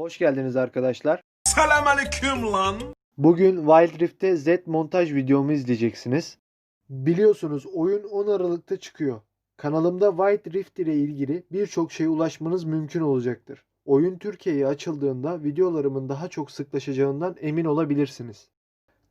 Hoş geldiniz arkadaşlar. Selam aleyküm lan. Bugün Wild Rift'te Z montaj videomu izleyeceksiniz. Biliyorsunuz oyun 10 Aralık'ta çıkıyor. Kanalımda Wild Rift ile ilgili birçok şeye ulaşmanız mümkün olacaktır. Oyun Türkiye'ye açıldığında videolarımın daha çok sıklaşacağından emin olabilirsiniz.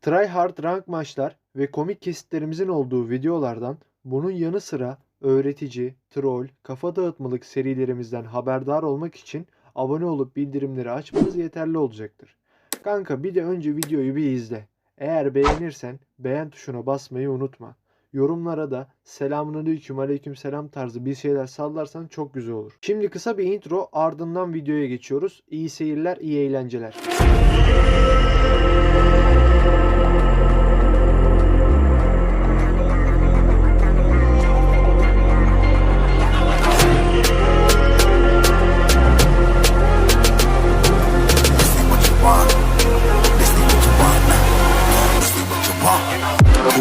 Tryhard rank maçlar ve komik kesitlerimizin olduğu videolardan bunun yanı sıra öğretici, troll, kafa dağıtmalık serilerimizden haberdar olmak için abone olup bildirimleri açmanız yeterli olacaktır. Kanka bir de önce videoyu bir izle. Eğer beğenirsen beğen tuşuna basmayı unutma. Yorumlara da selamünaleyküm aleyküm selam tarzı bir şeyler sallarsan çok güzel olur. Şimdi kısa bir intro ardından videoya geçiyoruz. İyi seyirler, iyi eğlenceler.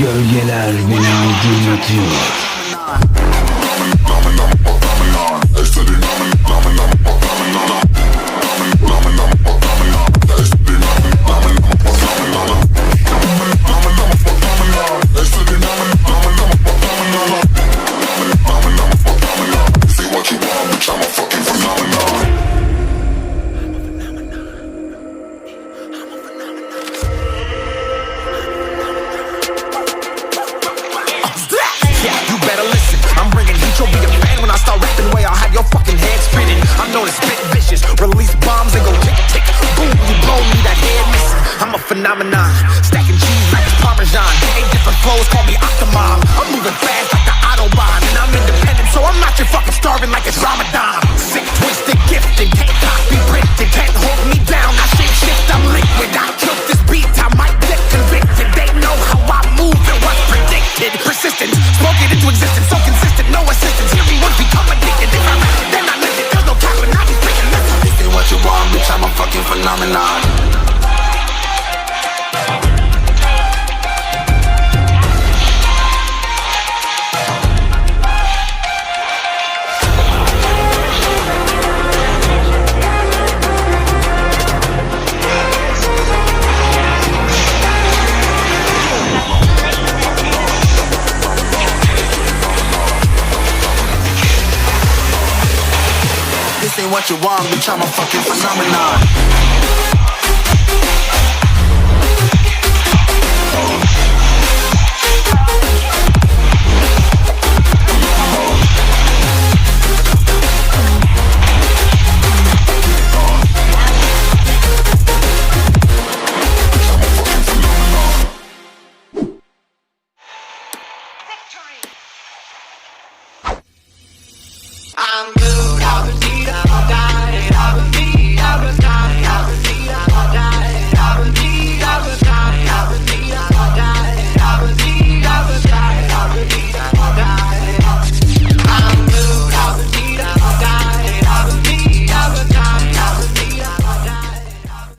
Gölgeler beni aydınlatıyor. Your fucking head spinning. I'm known as spit vicious. Release bombs and go tick tick. Boom, you blow me that head missing. I'm a phenomenon. Stacking cheese like it's Parmesan. Eight different flows, call me Octomom. I'm moving fast like the Autobahn. And I'm independent, so I'm not your fucking starving like it's Ramadan. Sick, twisted, gifted. Can't copy, printed. Can't hold me phenomenon. What you want, bitch, I'm a fucking phenomenon. I'm the